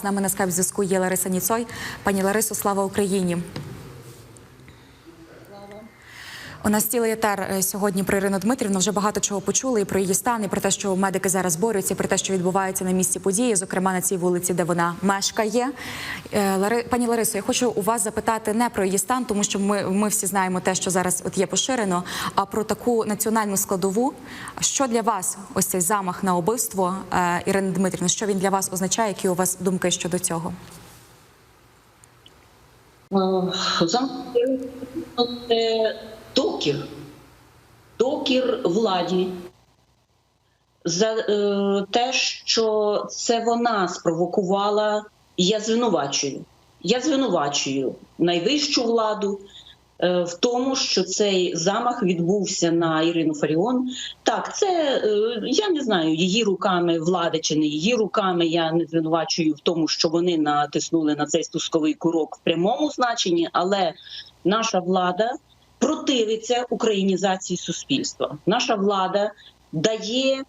З нами на скайп зв'язку є Лариса Ніцой. Пані Ларисо, слава Україні. У нас цілий етер е, сьогодні про Ірину Дмитрівну. Вже багато чого почули і про її стан, і про те, що медики зараз борються, і про те, що відбувається на місці події, зокрема на цій вулиці, де вона мешкає. Е, Лари... Пані Ларисо, я хочу у вас запитати не про її стан, тому що ми, ми всі знаємо те, що зараз от є поширено, а про таку національну складову. Що для вас ось цей замах на убивство е, Ірини Дмитрівни? Що він для вас означає? Які у вас думки щодо цього? Це докір, докір владі за е, те, що це вона спровокувала, я звинувачую. Я звинувачую найвищу владу е, в тому, що цей замах відбувся на Ірину Фаріон. Так, це е, я не знаю, її руками влади чи не її руками. Я не звинувачую в тому, що вони натиснули на цей спусковий курок в прямому значенні, але наша влада противиться українізації суспільства. Наша влада дає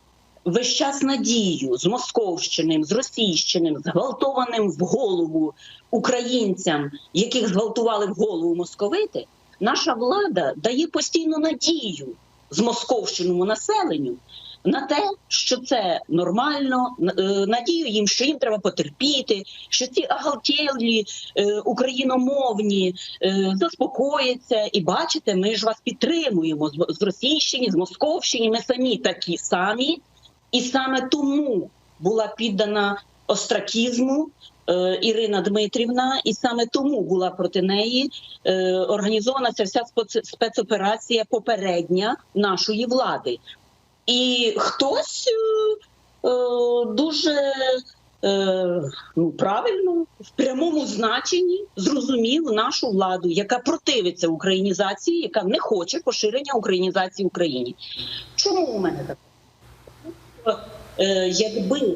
весь час надію з московщиним, з російщиним, зґвалтованим в голову українцям, яких зґвалтували в голову московити. Наша влада дає постійну надію з московщиному населенню на те, що це нормально, е, надію їм, що їм треба потерпіти, що ці агалтєлі е, україномовні е, заспокояться. І бачите, ми ж вас підтримуємо з- Російщини, з Московщини. Ми самі такі самі, і саме тому була піддана остракізму. Ірина Дмитрівна, і саме тому була проти неї організована ця вся спец- спецоперація попередня нашої влади. І хтось е, е, дуже е, ну, правильно в прямому значенні зрозумів нашу владу, яка противиться українізації, яка не хоче поширення українізації в Україні. Чому у мене так? Е, якби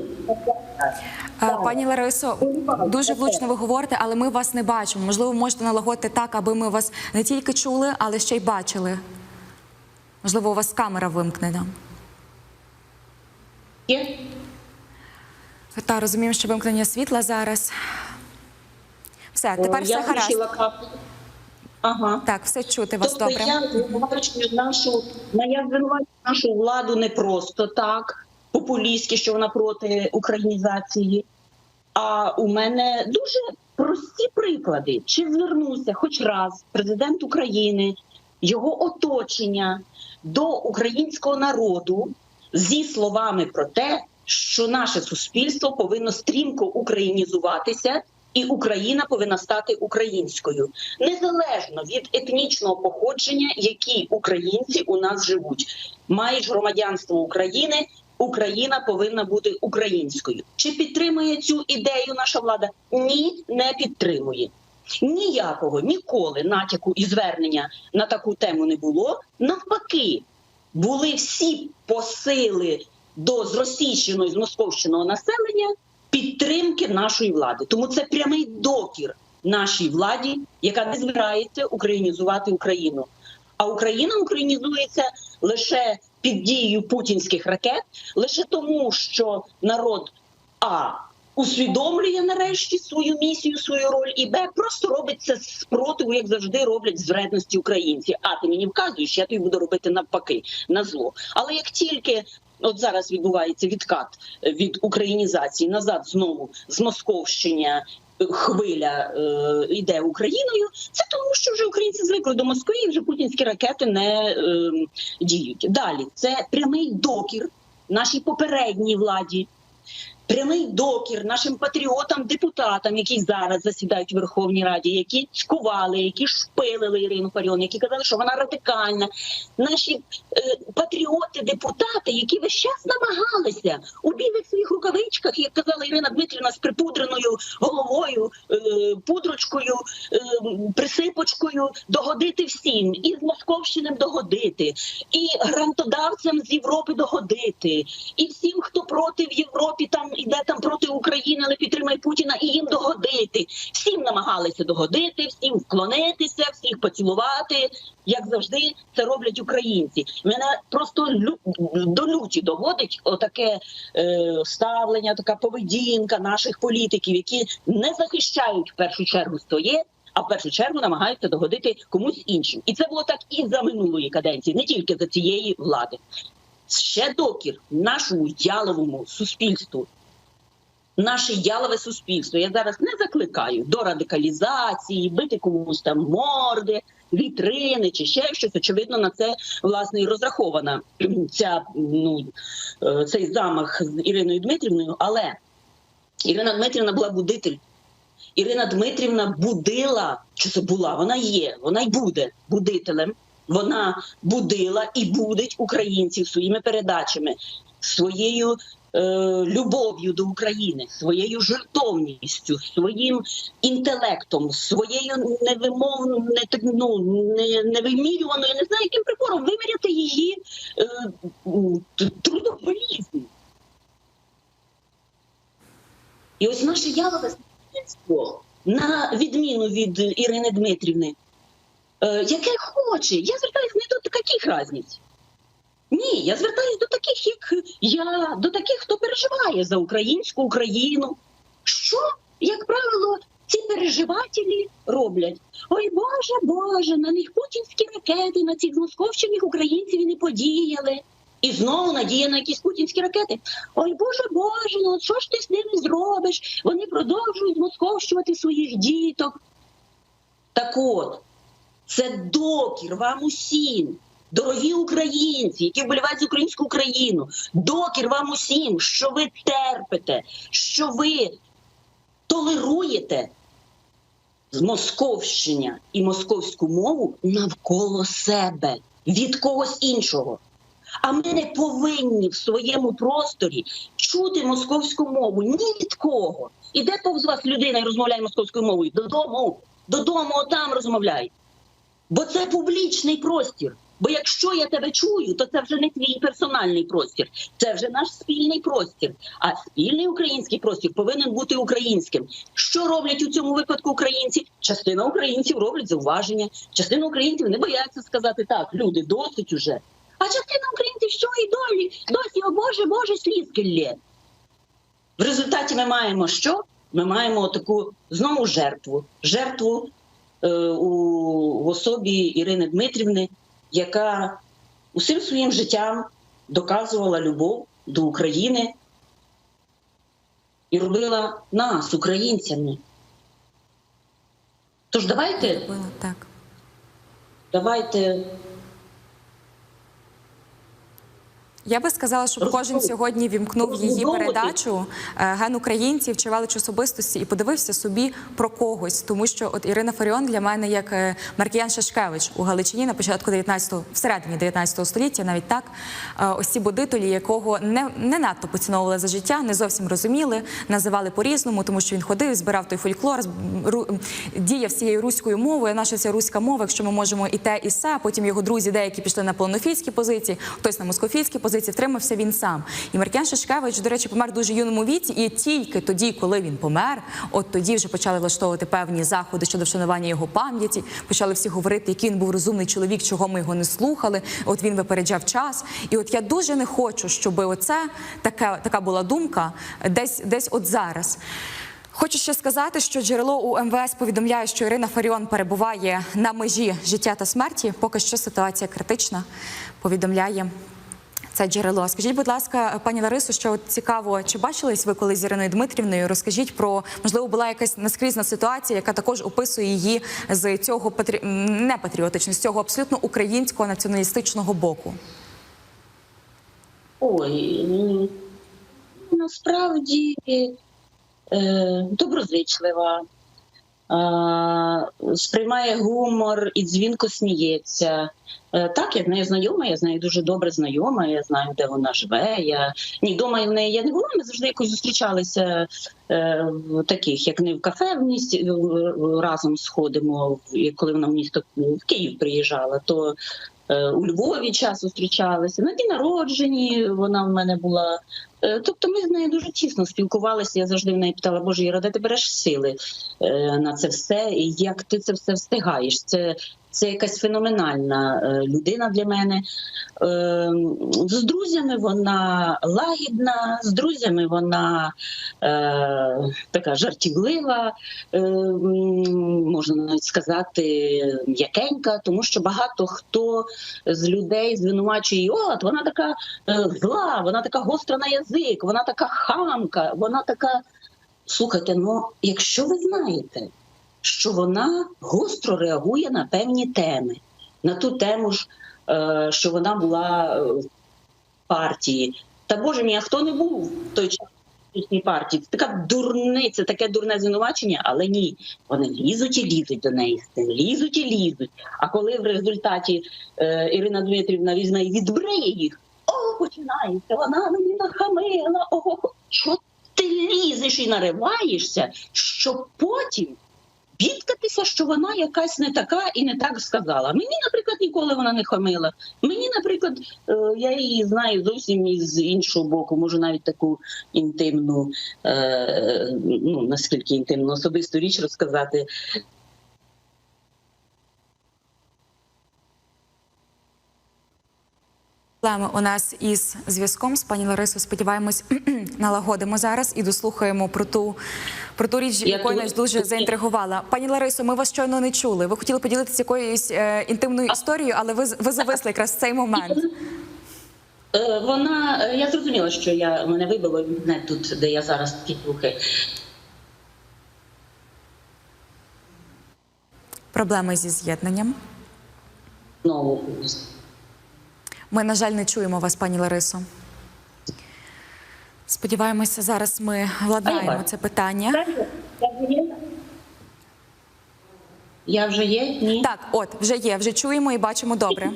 Пані Ларисо, дуже влучно ви говорите, але ми вас не бачимо. Можливо, можете налагодити так, аби ми вас не тільки чули, але ще й бачили. Можливо, у вас камера вимкнена. Є Та розуміємо, що вимкнення світла зараз. Все, тепер О, я все гаразд. каплю. Ага. Так, все чути вас Тобто добре. я звинувачую нашу я звинувачую нашу владу не просто так, популістськи, що вона проти українізації. А у мене дуже прості приклади. Чи звернувся хоч раз президент України, його оточення до українського народу зі словами про те, що наше суспільство повинно стрімко українізуватися, і Україна повинна стати українською незалежно від етнічного походження, які українці у нас живуть. Маєш громадянство України. Україна повинна бути українською. Чи підтримує цю ідею наша влада? Ні, не підтримує. Ніякого ніколи натяку і звернення на таку тему не було. Навпаки, були всі посили до зросійщеного і змосковщеного населення підтримки нашої влади. Тому це прямий докір нашій владі, яка не збирається українізувати Україну. А Україна українізується лише під дією путінських ракет, лише тому, що народ а усвідомлює нарешті свою місію, свою роль, і б просто робить це спротиву, як завжди роблять з вредності українці. А ти мені вказуєш, я тобі буду робити навпаки на зло. Але як тільки От зараз відбувається відкат від українізації назад знову з Московщення. е, Хвиля е, йде Україною, це тому, що вже українці звикли до Москви, і вже путінські ракети не е, діють. Далі це прямий докір нашій попередній владі, прямий докір нашим патріотам, депутатам, які зараз засідають у Верховній Раді, які цькували, які шпилили Ірину Фаріон, які казали, що вона радикальна. Наші е, патріоти, депутати, які весь час намагалися у білих своїх рукавичках, як казала Ірина Дмитрівна, з припудреною головою, е, пудрочкою, е, присипочкою догодити всім, і з Московщиним догодити, і грантодавцям з Європи догодити, і всім, хто проти в Європі там іде там проти України, але підтримай Путіна і їм догодити. Всім намагалися догодити, всім вклонитися, всіх поцілувати. Як завжди, це роблять українці. Мене просто лю... до люті доводить отаке е, ставлення, така поведінка наших політиків, які не захищають в першу чергу своє. А в першу чергу намагаються догодити комусь іншим, і це було так і за минулої каденції, не тільки за цієї влади. Ще докір нашому яловому суспільству, наше ялове суспільство. Я зараз не закликаю до радикалізації, бити комусь там морди, вітрини чи ще щось. Очевидно, на це власне і розрахована ця ну е, цей замах з Іриною Дмитрівною. Але Ірина Дмитрівна була будитель. Ірина Дмитрівна будила, чи це була, вона є, вона й буде будителем. Вона будила і будить українців своїми передачами, своєю е, любов'ю до України, своєю жертовністю, своїм інтелектом, своєю невимовною, не, ну, не, невимірюваною, не знаю, яким прибором виміряти її е, трудоголізм. І ось наше ялове суспільство, на відміну від Ірини Дмитрівни, е, яке хоче. Я звертаюся не до таких різниць. Ні, я звертаюся до таких, як я, до таких, хто переживає за українську Україну. Що, як правило, ці переживателі роблять? Ой, Боже, Боже, на них путінські ракети, на цих московщиних українців і не подіяли. І знову надія на якісь путінські ракети. Ой, Боже, Боже, ну що ж ти з ними зробиш? Вони продовжують московщувати своїх діток. Так от, це докір вам усім, дорогі українці, які вболівають за українську Україну. Докір вам усім, що ви терпите, що ви толеруєте московщення і московську мову навколо себе від когось іншого. А ми не повинні в своєму просторі чути московську мову ні від кого. Іде повз вас людина і розмовляє московською мовою. Додому, додому, отам розмовляй. Бо це публічний простір. Бо якщо я тебе чую, то це вже не твій персональний простір, це вже наш спільний простір. А спільний український простір повинен бути українським. Що роблять у цьому випадку українці? Частина українців роблять зауваження, частина українців не бояться сказати так, люди, досить уже. А частина українців, що і долі, досі, о Боже, Боже, сліз лє. В результаті ми маємо що? Ми маємо таку знову жертву. Жертву е, у в особі Ірини Дмитрівни, яка усім своїм життям доказувала любов до України і робила нас, українцями. Тож давайте, так. давайте Я би сказала, щоб кожен сьогодні вімкнув її передачу е, ген українців чи велич особистості і подивився собі про когось, тому що от Ірина Фаріон для мене як е, Маркіян Шашкевич у Галичині на початку 19-го, всередині 19 століття, навіть так е, ось ці будителі, якого не, не надто поціновували за життя, не зовсім розуміли, називали по-різному, тому що він ходив, збирав той фольклор, діяв цією руською мовою. Наша ця руська мова, якщо ми можемо і те, і се. Потім його друзі деякі пішли на полонофійські позиції, хтось на московські позиції. Втримався він сам. І Маркян Шашкевич, до речі, помер дуже юному віці. І тільки тоді, коли він помер, от тоді вже почали влаштовувати певні заходи щодо вшанування його пам'яті. Почали всі говорити, який він був розумний чоловік, чого ми його не слухали. От він випереджав час. І от я дуже не хочу, щоб оце така, така була думка десь, десь от зараз. Хочу ще сказати, що джерело у МВС повідомляє, що Ірина Фаріон перебуває на межі життя та смерті. Поки що ситуація критична. Повідомляє це джерело. Скажіть, будь ласка, пані Ларисо, що цікаво, чи бачились ви коли з Іриною Дмитрівною? Розкажіть про можливо була якась наскрізна ситуація, яка також описує її з цього патрі... не патріотичного, з цього абсолютно українського націоналістичного боку. Ой, ну, насправді е, доброзичлива, сприймає гумор і дзвінко сміється. Е, так, я з нею знайома, я з нею дуже добре знайома, я знаю, де вона живе. Я ні вдома в неї я не була, ми завжди якось зустрічалися е, в таких, як не в кафе в місті е, разом сходимо, коли вона в місто в Київ приїжджала, то е, у Львові час зустрічалися. На дні народженні вона в мене була Е, Тобто ми з нею дуже тісно спілкувалися. Я завжди в неї питала, Боже, Іра, де ти береш сили е, на це все, і як ти це все встигаєш? Це, це якась феноменальна е, людина для мене. Е, З друзями вона лагідна, з друзями вона е, така жартівлива, е, можна навіть сказати, м'якенька, тому що багато хто з людей звинувачує, її, от вона така е, зла, вона така гостра на язик, вона така хамка, вона така. Слухайте, ну якщо ви знаєте, що вона гостро реагує на певні теми, на ту тему ж, е, що вона була е, в партії. Та боже мій, а хто не був в той час партії? Це така дурниця, таке дурне звинувачення, але ні, вони лізуть і лізуть до неї, лізуть і лізуть. А коли в результаті е, Ірина Дмитрівна візьме і відбриє їх, починається, вона мені нахамила, о, що ти лізеш і нариваєшся, щоб потім бідкатися, що вона якась не така і не так сказала. Мені, наприклад, ніколи вона не хамила. Мені, наприклад, е, я її знаю зовсім із іншого боку, можу навіть таку інтимну, е, ну наскільки інтимну особисту річ розказати. Проблеми у нас із зв'язком з пані Ларисою. Сподіваємось, налагодимо зараз і дослухаємо про ту про ту річ, якою нас дуже заінтригувала. Пані Ларисо, ми вас щойно не чули. Ви хотіли поділитися якоюсь е, інтимною історією, але ви ви зависли якраз в цей момент. Е, Вона е, я зрозуміла, що я мене вибило інтернет тут, де я зараз ті слухи. Проблеми зі з'єднанням. Знову Ми, на жаль, не чуємо вас, пані Ларисо. Сподіваємося, зараз ми владнаємо це питання. Я вже є? Ні. Так, от вже є, вже чуємо і бачимо добре.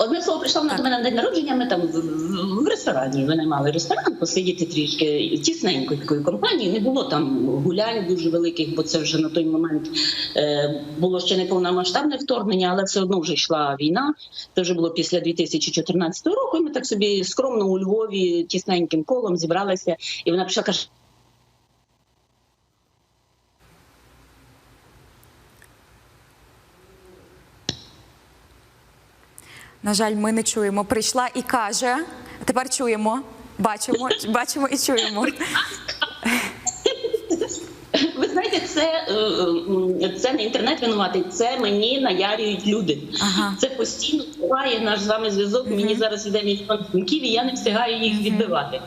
Одне слово, прийшла вона до мене на день народження. Ми там в, ресторані винаймали ресторан, посидіти трішки тісненькою такою компанією. Не було там гулянь дуже великих, бо це вже на той момент е, було ще не повномасштабне вторгнення, але все одно вже йшла війна. Це вже було після 2014 року. І ми так собі скромно у Львові тісненьким колом зібралися, і вона прийшла каже. На жаль, ми не чуємо. Прийшла і каже. а Тепер чуємо, бачимо, бачимо і чуємо. Ви знаєте, це, е, це не інтернет винуватий, це мені наярюють люди. Ага. Це постійно триває наш з вами зв'язок. Мені зараз іде мільйон дзвінків, і я не встигаю їх відбивати.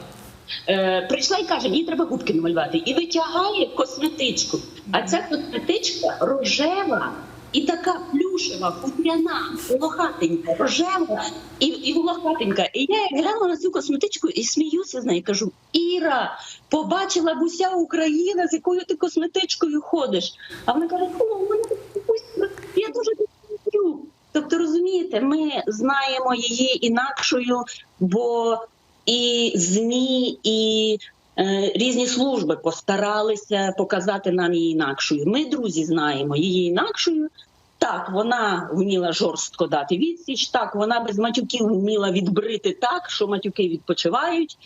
Е, прийшла і каже, мені треба губки намалювати. І витягає косметичку. А ця косметичка рожева і така плюшева, хутряна, волохатенька, рожева і, і волохатенька. І я глянула на цю косметичку і сміюся з нею. Кажу: Іра, побачила б уся Україна, з якою ти косметичкою ходиш. А вона каже: о, мене я дуже люблю. Тобто, розумієте, ми знаємо її інакшою, бо і ЗМІ, і е, різні служби постаралися показати нам її інакшою. Ми, друзі, знаємо її інакшою. Так, вона вміла жорстко дати відсіч. Так, вона без матюків вміла відбрити так, що матюки відпочивають.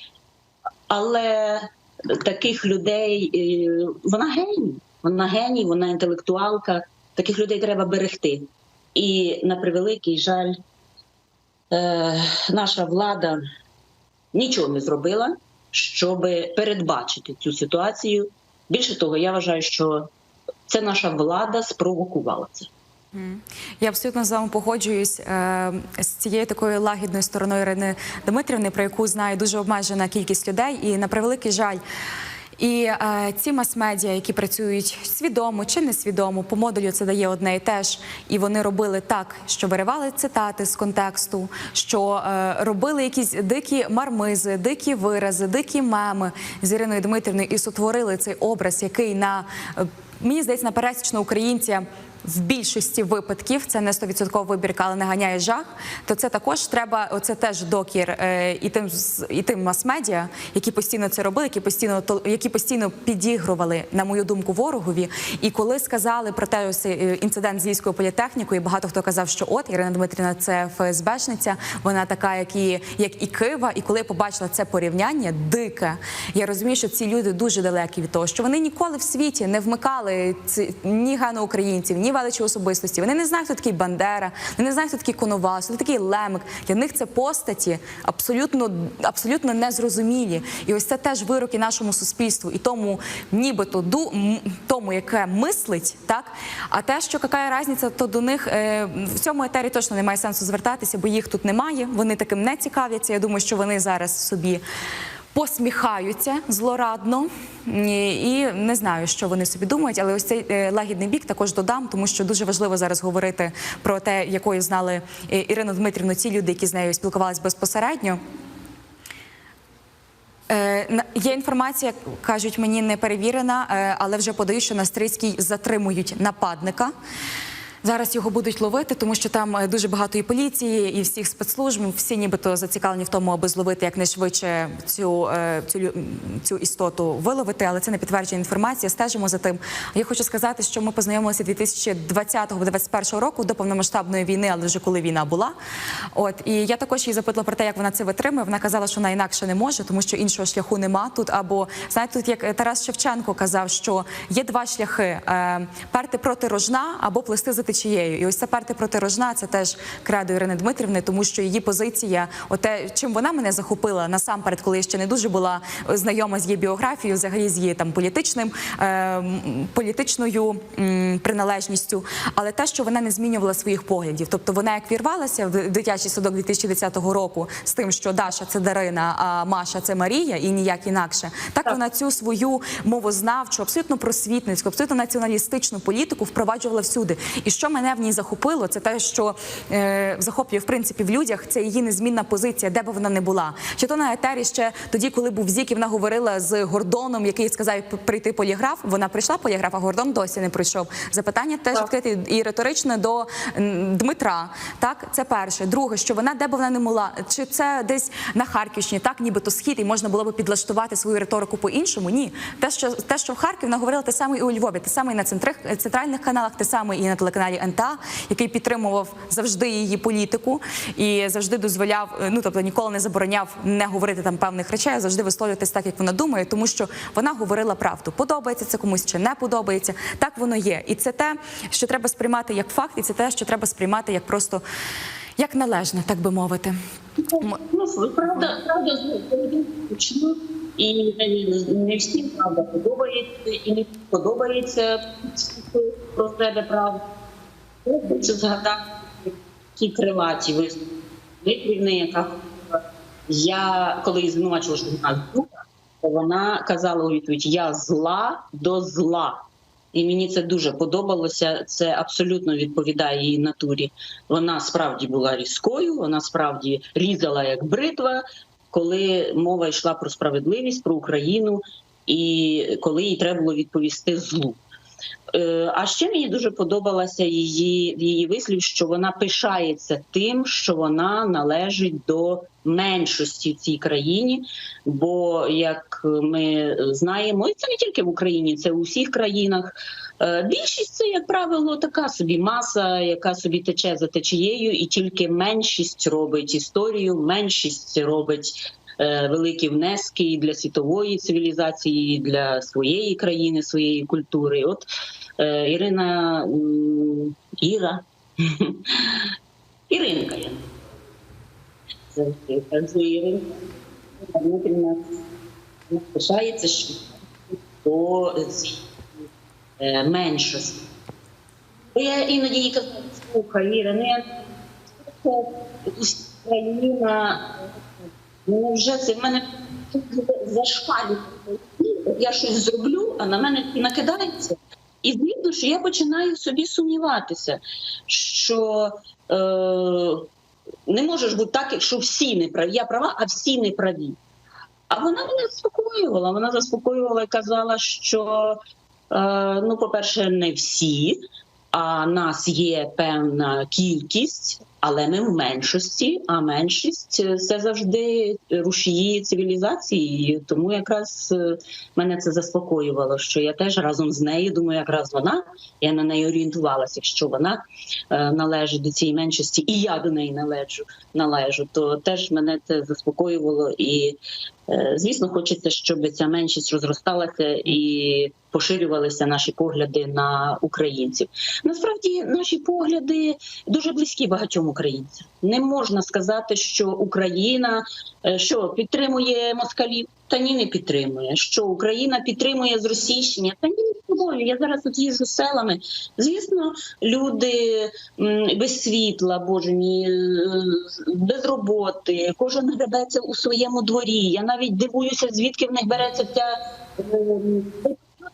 Але таких людей е, вона геній. Вона геній, вона інтелектуалка. Таких людей треба берегти. І на превеликий жаль, е, наша влада нічого не зробила, щоб передбачити цю ситуацію. Більше того, я вважаю, що це наша влада спровокувала це. Я абсолютно з вами погоджуюсь е, з цією такою лагідною стороною Ірини Дмитрівни, про яку знає дуже обмежена кількість людей, і на превеликий жаль. І е, ці мас-медіа, які працюють свідомо чи несвідомо, по модулю це дає одне і те ж. І вони робили так, що виривали цитати з контексту, що е, робили якісь дикі мармизи, дикі вирази, дикі меми з Іриною Дмитрівною і сотворили цей образ, який на е, мені здається, на пересічного українця в більшості випадків це не 100% вибірка, але не ганяє жах, то це також треба. Оце теж докір е, і тим і тим мас-медіа, які постійно це робили, які постійно то- які постійно підігрували, на мою думку, ворогові. І коли сказали про те, ось е, інцидент з Львівською політехнікою, багато хто казав, що от Ірина Дмитрівна це ФСБшниця, вона така, як і як і Кива. І коли я побачила це порівняння, дике, я розумію, що ці люди дуже далекі від того, що вони ніколи в світі не вмикали ці ні українців, ні величі особистості. Вони не знають, хто такий Бандера, вони не знають, хто такий Коновас, хто такий Лемик. Для них це постаті абсолютно абсолютно незрозумілі. І ось це теж вироки нашому суспільству і тому, нібито ду тому, яке мислить, так а те, що яка різниця, то до них е, в цьому етері точно немає сенсу звертатися, бо їх тут немає. Вони таким не цікавляться. Я думаю, що вони зараз собі. Посміхаються злорадно і, не знаю, що вони собі думають, але ось цей е, лагідний бік також додам, тому що дуже важливо зараз говорити про те, якою знали е, Ірину Дмитрівну ці люди, які з нею спілкувалися безпосередньо. Е, Є інформація, кажуть мені не перевірена, але вже подають, що на Стрийській затримують нападника. Зараз його будуть ловити, тому що там е, дуже багато і поліції, і всіх спецслужб. Всі нібито зацікавлені в тому, аби зловити якнайшвидше цю, е, цю, цю істоту виловити, але це не підтверджена інформація. Стежимо за тим. Я хочу сказати, що ми познайомилися 2020-2021 року до повномасштабної війни, але вже коли війна була. От і я також її запитала про те, як вона це витримує. Вона казала, що вона інакше не може, тому що іншого шляху нема тут. Або знаєте, тут як Тарас Шевченко казав, що є два шляхи: е, перти проти рожна або плести за течією. І ось це перти проти рожна це теж кредо Ірини Дмитрівни, тому що її позиція, оте, чим вона мене захопила насамперед, коли я ще не дуже була знайома з її біографією, взагалі з її там політичним е, політичною м, приналежністю, але те, що вона не змінювала своїх поглядів. Тобто вона як вірвалася в дитячий садок 2010 року з тим, що Даша це Дарина, а Маша це Марія, і ніяк інакше. Так, вона цю свою мовознавчу, абсолютно просвітницьку, абсолютно націоналістичну політику впроваджувала всюди. І що мене в ній захопило, це те, що е, захоплює в принципі в людях, це її незмінна позиція, де би вона не була. Чи то на етері ще тоді, коли був зік, і вона говорила з Гордоном, який сказав прийти поліграф. Вона прийшла поліграф, а Гордон досі не прийшов. Запитання теж відкрите і риторичне до Дмитра. Так, це перше. Друге, що вона де б вона не була, чи це десь на Харківщині, так нібито схід, і можна було б підлаштувати свою риторику по-іншому. Ні, те, що те, що в Харків вона говорила те саме і у Львові, те саме і на центральних каналах, те саме і на телеканалі НТА, який підтримував завжди її політику і завжди дозволяв, е, ну тобто ніколи не забороняв не говорити там певних речей, а завжди висловлюватись так, як вона думає, тому що вона говорила правду. Подобається це комусь чи не подобається. Так воно є, і це те, що треба сприймати як факт, і це те, що треба сприймати як просто як належне, так би мовити. Ну, правда, правда зручно, і не, не всім правда подобається, і не подобається про себе правда. Хочу згадати ті крилаті виступи яка я коли її звинувачувала, що вона зла, то вона казала у відповідь: Я зла до зла. І мені це дуже подобалося. Це абсолютно відповідає її натурі. Вона справді була різкою, вона справді різала як бритва, коли мова йшла про справедливість, про Україну, і коли їй треба було відповісти злу. Е, А ще мені дуже подобалася її її вислів, що вона пишається тим, що вона належить до меншості в цій країні. Бо, як ми знаємо, і це не тільки в Україні, це у всіх країнах. е, Більшість це, як правило, така собі маса, яка собі тече за течією, і тільки меншість робить історію, меншість робить. Е, Великі внески і для світової цивілізації, і для своєї країни, своєї культури. От е, Ірина Іра Іринка. завжди пишається, що до е, меншості. Я іноді їй казала, слухай, Іра, ну Україна, ну вже це в мене зашкалює. Я щось зроблю, а на мене накидається. І звісно, що я починаю собі сумніватися, що е, не можеш бути так, якщо всі не праві. Я права, а всі не праві. А вона мене заспокоювала. Вона заспокоювала і казала, що е, ну, по-перше, не всі. А нас є певна кількість, але ми в меншості. А меншість е, це завжди рушії цивілізації. Тому якраз е, мене це заспокоювало, що я теж разом з нею думаю, якраз вона я на неї орієнтувалася. Якщо вона е, належить до цієї меншості, і я до неї належу, належу, то теж мене це заспокоювало. І звісно, хочеться, щоб ця меншість розросталася і поширювалися наші погляди на українців. Насправді наші погляди дуже близькі багатьом українцям. Не можна сказати, що Україна е, що підтримує москалів. Та ні, не підтримує. Що Україна підтримує зросійщення? Та ні. Я зараз тут їжджу селами. Звісно, люди без світла, боже мій, е, без роботи. Кожен гребеться у своєму дворі. Я навіть дивуюся, звідки в них береться ця.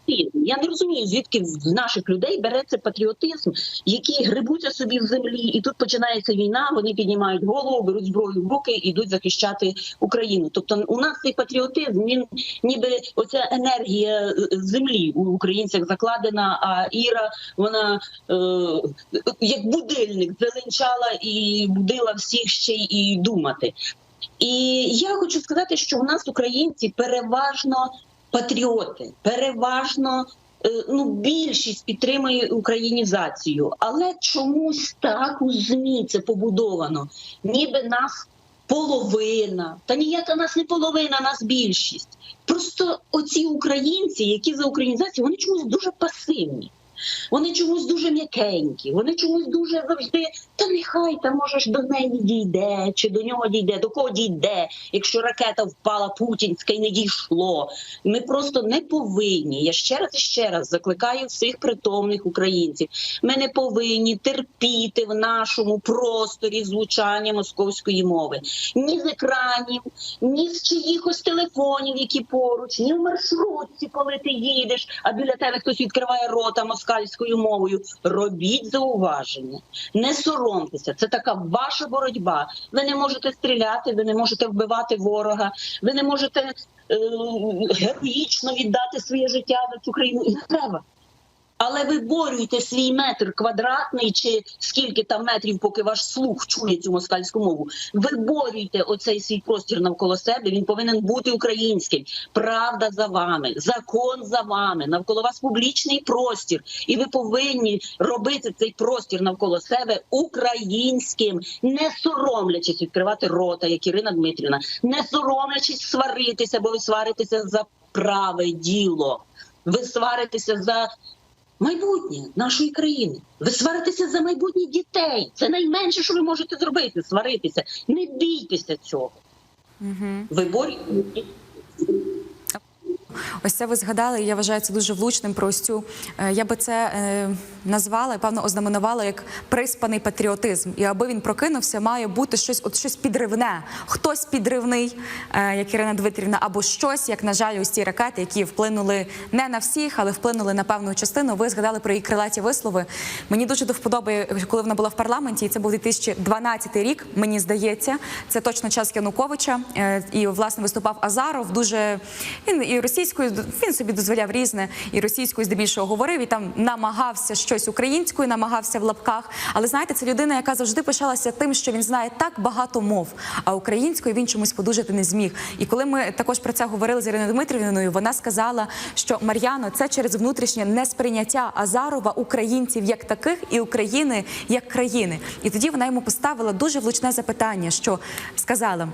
Патріотизм. Я не розумію, звідки в наших людей береться патріотизм, які грибуться собі в землі, і тут починається війна. Вони піднімають голову, беруть зброю в руки і йдуть захищати Україну. Тобто, у нас цей патріотизм він ніби оця енергія е, землі у українцях закладена. А Іра вона е, як будильник зеленчала і будила всіх ще й думати. І я хочу сказати, що у нас українці переважно патріоти, переважно е, ну більшість підтримує українізацію, але чомусь так у змі це побудовано, ніби нас половина. Та ніяка нас не половина, нас більшість. Просто оці українці, які за українізацію, вони чомусь дуже пасивні. Вони чомусь дуже м'якенькі, вони чомусь дуже завжди. Та нехай там можеш до неї дійде, чи до нього дійде, до кого дійде, якщо ракета впала путінська і не дійшло. Ми просто не повинні. Я ще раз і ще раз закликаю всіх притомних українців. Ми не повинні терпіти в нашому просторі звучання московської мови ні з екранів, ні з чиїхось телефонів, які поруч, ні в маршрутці, коли ти їдеш, а біля тебе хтось відкриває рота москальською мовою. Робіть зауваження, не соромтеся. Це така ваша боротьба. Ви не можете стріляти, ви не можете вбивати ворога, ви не можете е, героїчно віддати своє життя за цю країну. І не треба. Але виборюйте свій метр квадратний, чи скільки там метрів, поки ваш слух чує цю москальську мову. Виборюйте оцей свій простір навколо себе. Він повинен бути українським. Правда за вами, закон за вами. Навколо вас публічний простір, і ви повинні робити цей простір навколо себе українським, не соромлячись відкривати рота, як Ірина Дмитрівна, не соромлячись сваритися, бо ви сваритеся за праве діло. Ви сваритеся за майбутнє нашої країни. Ви сваритеся за майбутнє дітей. Це найменше, що ви можете зробити. Сваритися. Не бійтеся цього. Угу. Виборюйте. Ось це ви згадали. і Я вважаю це дуже влучним про ось цю. е, Я би це е, назвала і певно ознаменувала як приспаний патріотизм. І аби він прокинувся, має бути щось, от щось підривне. Хтось підривний, е, як Ірина Дмитрівна, або щось, як на жаль, ось ці ракети, які вплинули не на всіх, але вплинули на певну частину. Ви згадали про її крилаті вислови. Мені дуже до вподоби, коли вона була в парламенті, і це був 2012 рік. Мені здається, це точно час Януковича. І власне виступав Азаров. Дуже він і російською він собі дозволяв різне, і російською здебільшого говорив, і там намагався щось українською, намагався в лапках. Але знаєте, це людина, яка завжди пишалася тим, що він знає так багато мов, а українською він чомусь подужати не зміг. І коли ми також про це говорили з Іриною Дмитрівною, вона сказала, що Мар'яно, це через внутрішнє несприйняття Азарова українців як таких і України як країни. І тоді вона йому поставила дуже влучне запитання, що сказала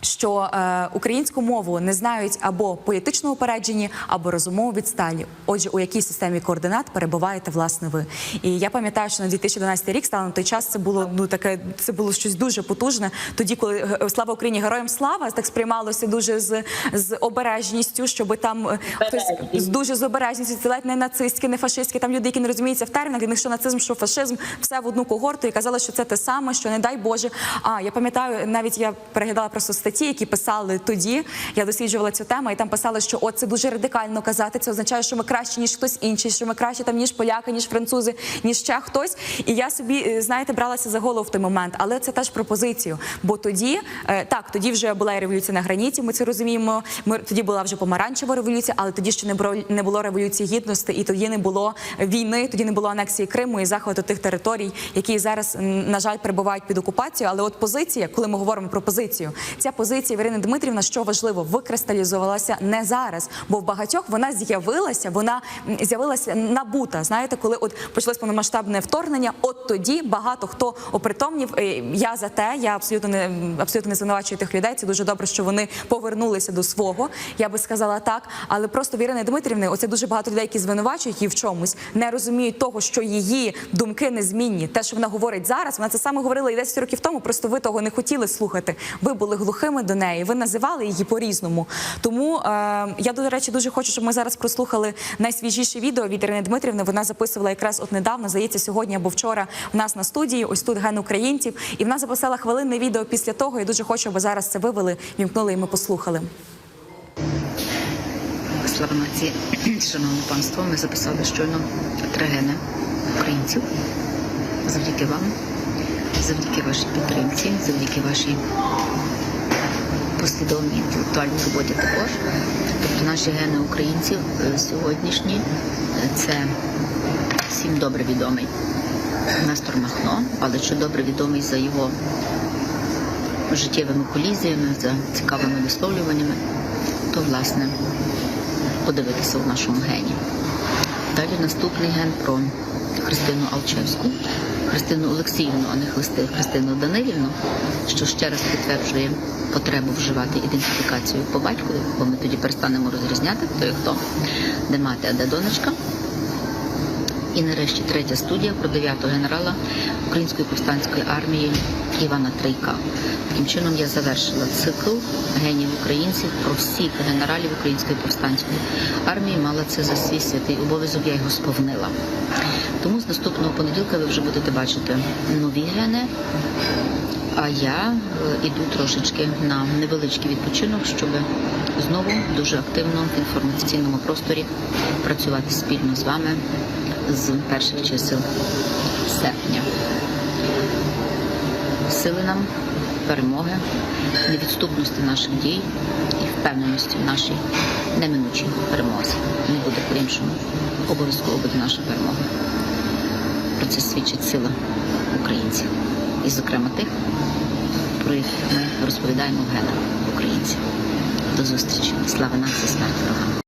що е, українську мову не знають або політично упереджені, або розумово відсталі. Отже, у якій системі координат перебуваєте власне ви? І я пам'ятаю, що на 2012 рік стало на той час. Це було ну таке, це було щось дуже потужне. Тоді, коли е, слава Україні, героям слава так сприймалося дуже з, з обережністю, щоб там е, хтось з дуже з обережністю, це ледь не нацистські, не фашистські. Там люди, які не розуміються в термінах, для них що нацизм, що фашизм, все в одну когорту, і казали, що це те саме, що не дай Боже. А я пам'ятаю, навіть я переглядала просто статті, які писали тоді. Я досліджувала цю тему, і там писали, що от це дуже радикально казати. Це означає, що ми краще ніж хтось інший, що ми краще там ніж поляки, ніж французи, ніж ще хтось. І я собі е, знаєте, бралася за голову в той момент, але це теж пропозицію. Бо тоді е, так, тоді вже була революція на граніті. Ми це розуміємо. Ми тоді була вже помаранчева революція, але тоді ще не було не було революції гідності, і тоді не було війни, тоді не було анексії Криму і захвату тих територій, які зараз на жаль перебувають під окупацією. Але от позиція, коли ми говоримо про позицію, ця позиція Ірини Дмитрівна, що важливо, викристалізувалася не зараз, бо в багатьох вона з'явилася, вона з'явилася набута. Знаєте, коли от почалось повномасштабне вторгнення, от тоді багато хто опритомнів. Е, Я за те, я абсолютно не абсолютно не звинувачую тих людей. Це дуже добре, що вони повернулися до свого. Я би сказала так, але просто в Ірини Дмитрівни, оце дуже багато людей, які звинувачують її в чомусь, не розуміють того, що її думки незмінні. Те, що вона говорить зараз, вона це саме говорила і 10 років тому. Просто ви того не хотіли слухати. Ви були глухими до неї. Ви називали її по-різному. Тому е, я до речі дуже хочу, щоб ми зараз прослухали найсвіжіше відео від Ірини Дмитрівни. Вона записувала якраз от недавно, здається, сьогодні або вчора в нас на студії. Ось тут ген українців, і вона записала хвилинне відео після того. Я дуже хочу, аби зараз це вивели, вімкнули і ми послухали. Слава нації, шановне панство, ми записали щойно трагени українців. Завдяки вам, завдяки вашій підтримці, завдяки вашій послідовній інтелектуальній роботі також. Тобто наші гени українців е, сьогоднішні е, це всім добре відомий Нестор Махно, але чи добре відомий за його життєвими колізіями, за цікавими висловлюваннями, то власне подивитися в нашому гені. Далі наступний ген про Христину Алчевську, Христину Олексіївну, а не Христи- Христину Данилівну, що ще раз підтверджує потребу вживати ідентифікацію по батькові, бо ми тоді перестанемо розрізняти, хто є хто, де мати, а де донечка. І нарешті третя студія про 9-го генерала Української повстанської армії Івана Трейка. Таким чином я завершила цикл генів українців про всіх генералів Української повстанської армії. Мала це за свій святий обов'язок, я його сповнила. Тому з наступного понеділка ви вже будете бачити нові гени. А я е, іду трошечки на невеличкий відпочинок, щоб знову дуже активно в інформаційному просторі працювати спільно з вами з перших чисел серпня. Сили нам, перемоги, невідступності наших дій і впевненості в нашій неминучій перемозі. Не буде по-іншому. Обов'язково буде наша перемога. Про це свідчить сила українців. І, зокрема, тих, про яких ми розповідаємо в генах українців. До зустрічі. Слава нації, смерть ворогам.